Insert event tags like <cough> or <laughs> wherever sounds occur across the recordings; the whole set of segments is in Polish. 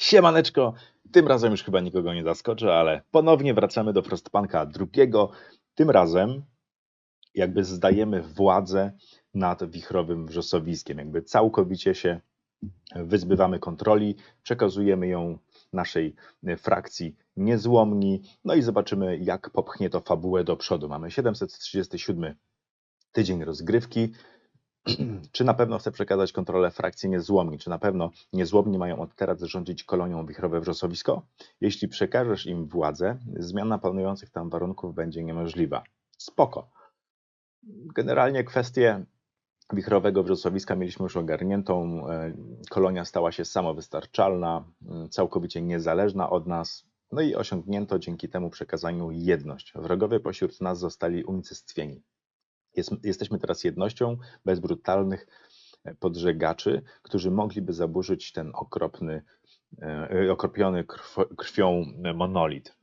Siemaneczko, tym razem już chyba nikogo nie zaskoczę, ale ponownie wracamy do Frostpunka drugiego. Tym razem jakby zdajemy władzę nad wichrowym wrzosowiskiem, jakby całkowicie się wyzbywamy kontroli, przekazujemy ją naszej frakcji niezłomni, no i zobaczymy jak popchnie to fabułę do przodu. Mamy 737 tydzień rozgrywki, <clears throat> czy na pewno chce przekazać kontrolę frakcji niezłomni? Czy na pewno niezłomni mają od teraz rządzić kolonią wichrowe wrzosowisko? Jeśli przekażesz im władzę, zmiana panujących tam warunków będzie niemożliwa. Spoko. Generalnie kwestię wichrowego wrzosowiska mieliśmy już ogarniętą. E, kolonia stała się samowystarczalna, całkowicie niezależna od nas. No i osiągnięto dzięki temu przekazaniu jedność. Wrogowie pośród nas zostali unicestwieni. Jest, jesteśmy teraz jednością bez brutalnych e, podżegaczy, którzy mogliby zaburzyć ten okropny, e, okropiony krwią monolit.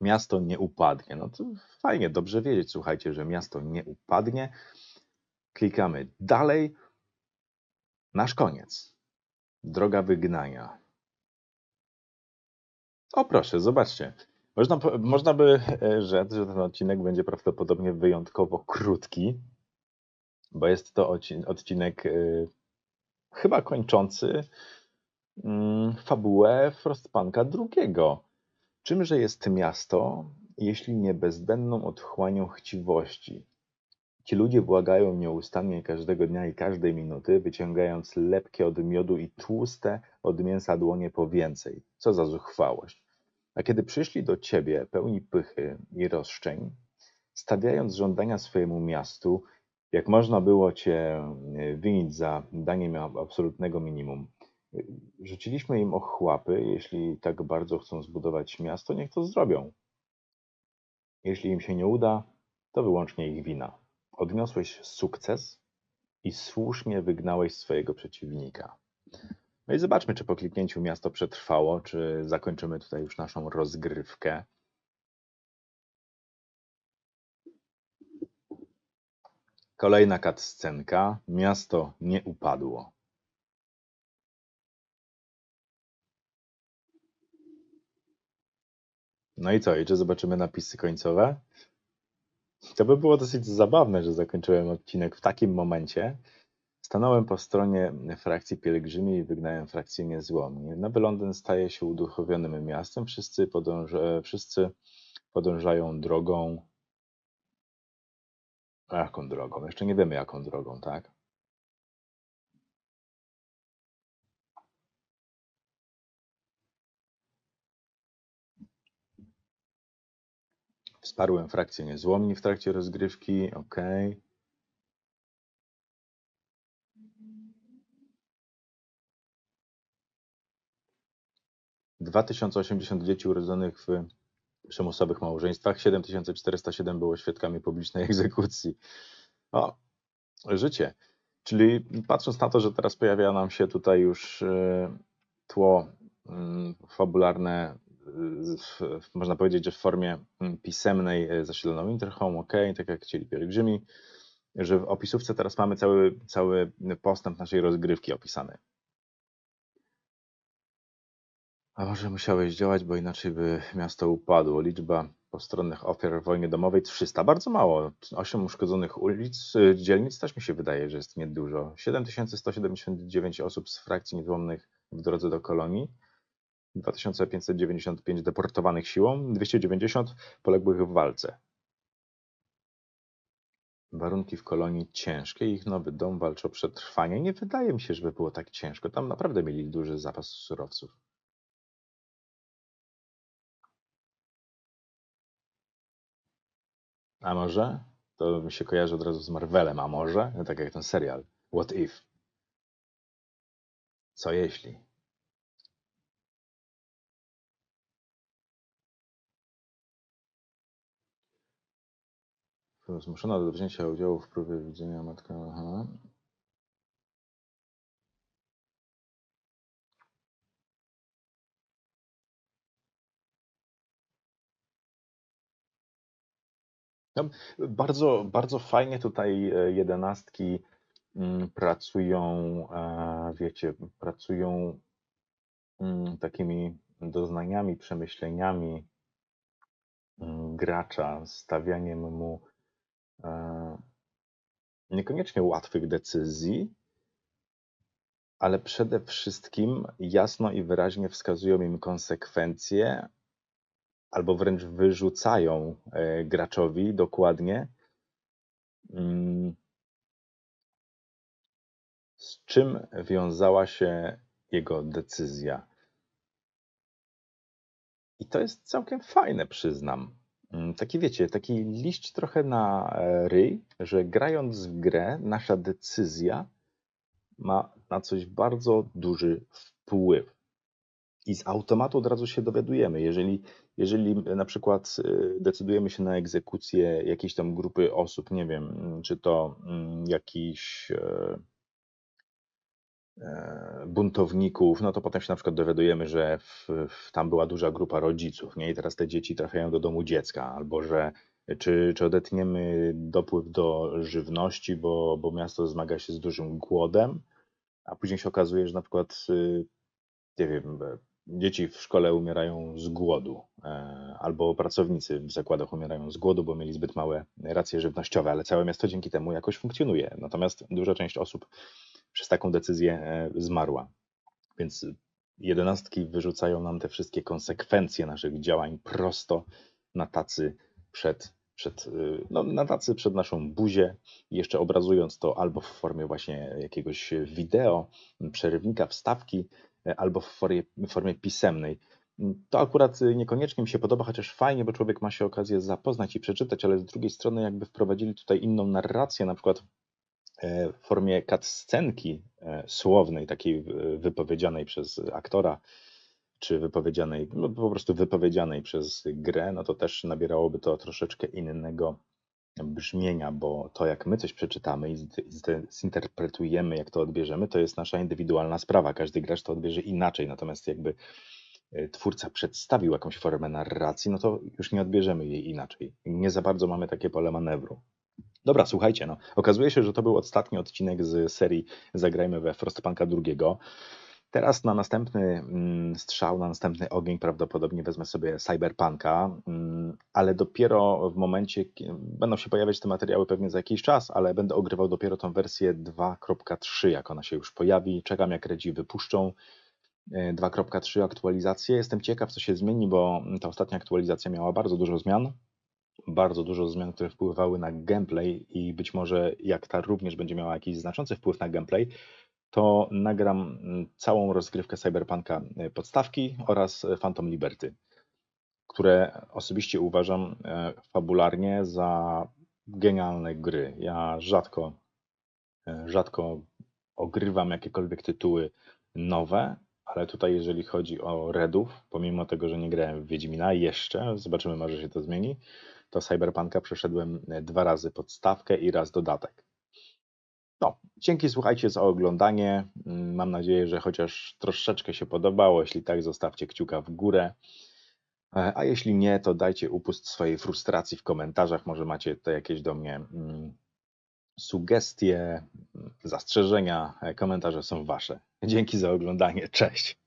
Miasto nie upadnie. No to fajnie, dobrze wiedzieć, słuchajcie, że miasto nie upadnie. Klikamy dalej. Nasz koniec. Droga wygnania. O proszę, zobaczcie. Można, można by e, rzec, że ten odcinek będzie prawdopodobnie wyjątkowo krótki, bo jest to odcinek y, chyba kończący y, fabułę Frostpunka II. Czymże jest miasto, jeśli nie bezdenną otchłanią chciwości? Ci ludzie błagają nieustannie każdego dnia i każdej minuty, wyciągając lepkie od miodu i tłuste od mięsa dłonie po więcej. Co za zuchwałość. A kiedy przyszli do ciebie pełni pychy i roszczeń, stawiając żądania swojemu miastu, jak można było cię e, winić za danie im absolutnego minimum? Rzuciliśmy im ochłapy, jeśli tak bardzo chcą zbudować miasto, niech to zrobią. Jeśli im się nie uda, to wyłącznie ich wina. Odniosłeś sukces i słusznie wygnałeś swojego przeciwnika. No i zobaczmy, czy po kliknięciu miasto przetrwało, czy zakończymy tutaj już naszą rozgrywkę. Kolejna cutscenka. Miasto nie upadło. No i co? I czy zobaczymy napisy końcowe? To by było dosyć zabawne, że zakończyłem odcinek w takim momencie, Stanąłem po stronie frakcji pielgrzymi i wygnałem frakcję niezłomnie. Nowy Londyn staje się uduchowionym miastem. Wszyscy, podąża, wszyscy podążają drogą. Jaką drogą? Jeszcze nie wiemy, jaką drogą, tak? Wsparłem frakcję niezłomni w trakcie rozgrywki. OK. 2080 dzieci urodzonych w przymusowych małżeństwach, 7407 było świadkami publicznej <laughs> egzekucji. O, życie. Czyli patrząc na to, że teraz pojawia nam się tutaj już e, tło mm, fabularne, można powiedzieć, że w formie mm, pisemnej e, zasiloną Interhome, OK, tak jak chcieli pielgrzymi, że w opisówce teraz mamy cały, cały postęp naszej rozgrywki opisany. A może musiałeś działać, bo inaczej by miasto upadło. Liczba postronnych ofiar w wojnie domowej 300. Bardzo mało. 8 uszkodzonych ulic, y, dzielnic też mi się wydaje, że jest niedużo. 7179 osób z frakcji niezłomnych w drodze do kolonii. 2595 deportowanych siłą, 290 poległych w walce. Warunki w kolonii ciężkie, ich nowy dom walczy o przetrwanie. Nie wydaje mi się, żeby było tak ciężko. Tam naprawdę mieli duży zapas surowców. A może? To mi się kojarzy od razu z Marvelem, a może? No, tak jak ten serial. What if? Co jeśli? Zmuszona do wzięcia udziału w próbie widzenia matka. Aha. No, bardzo, bardzo fajnie tutaj e, jedenastki mm, pracują, e, wiecie, pracują mm, takimi doznaniami, przemyśleniami mm, gracza, stawianiem mu e, niekoniecznie łatwych decyzji, ale przede wszystkim jasno i wyraźnie wskazują im konsekwencje, albo wręcz wyrzucają e, graczowi dokładnie, mm, z czym wiązała się jego decyzja. I to jest całkiem fajne, przyznam. Mm, taki wiecie, taki liść trochę na e, ryj, że grając w grę, nasza decyzja ma na coś bardzo duży wpływ. I z automatu od razu się dowiadujemy, jeżeli, jeżeli na przykład y, decydujemy się na egzekucję jakiejś tam grupy osób, nie wiem, czy to mm, jakiś e, e, buntowników, no to potem się na przykład dowiadujemy, że w, w, tam była duża grupa rodziców, nie? I teraz te dzieci trafiają do domu dziecka, albo że czy, czy odetniemy dopływ do żywności, bo, bo miasto zmaga się z dużym głodem, a później się okazuje, że na przykład, y, nie wiem, e, dzieci w szkole umierają z głodu, e, albo pracownicy w zakładach umierają z głodu, bo mieli zbyt małe racje żywnościowe, ale całe miasto dzięki temu jakoś funkcjonuje. Natomiast duża część osób przez taką decyzję e, zmarła. Więc jedenastki wyrzucają nam te wszystkie konsekwencje naszych działań prosto na tacy przed przed, y, no, na tacy przed naszą buzię, jeszcze obrazując to albo w formie właśnie jakiegoś wideo, przerywnika, wstawki, e, albo w formie, w formie pisemnej. To akurat niekoniecznie mi się podoba, chociaż fajnie, bo człowiek ma się okazję zapoznać i przeczytać, ale z drugiej strony jakby wprowadzili tutaj inną narrację, na przykład e, w formie cutscenki e, słownej, takiej wypowiedzianej przez aktora, czy wypowiedzianej, no po prostu wypowiedzianej przez grę, no to też nabierałoby to troszeczkę innego brzmienia, bo to jak my coś przeczytamy i zinterpretujemy, jak to odbierzemy, to jest nasza indywidualna sprawa. Każdy gracz to odbierze inaczej, natomiast jakby e, twórca przedstawił jakąś formę narracji, no to już nie odbierzemy jej inaczej. Nie za bardzo mamy takie pole manewru. Dobra, słuchajcie, no. Okazuje się, że to był ostatni odcinek z serii Zagrajmy we Frostpunka drugiego. Teraz na następny mm, strzał, na następny ogień prawdopodobnie wezmę sobie Cyberpunka, mm, ale dopiero w momencie, będą się pojawiać te materiały pewnie za jakiś czas, ale będę ogrywał dopiero tą wersję 2.3, jak ona się już pojawi. Czekam jak Redzi wypuszczą 2.3 e, aktualizację. Jestem ciekaw, co się zmieni, bo ta ostatnia aktualizacja miała bardzo dużo zmian. Bardzo dużo zmian, które wpływały na gameplay i być może jak ta również będzie miała jakiś znaczący wpływ na gameplay, to nagram mm, całą rozgrywkę Cyberpunka y, podstawki oraz Phantom Liberty, które osobiście uważam e, fabularnie za genialne gry. Ja rzadko, rzadko ogrywam jakiekolwiek tytuły nowe, ale tutaj jeżeli chodzi o Redów, pomimo tego, że nie grałem w Wiedźmina jeszcze, zobaczymy może się to zmieni, to Cyberpunka przeszedłem dwa razy podstawkę i raz dodatek. No, dzięki słuchajcie za oglądanie. Mm, mam nadzieję, że chociaż troszeczkę się podobało. Jeśli tak, zostawcie kciuka w górę. E, a jeśli nie, to dajcie upust swojej frustracji w komentarzach. Może macie tutaj jakieś do mnie mm, sugestie, mm, zastrzeżenia. E, komentarze są wasze. Dzięki za oglądanie. Cześć.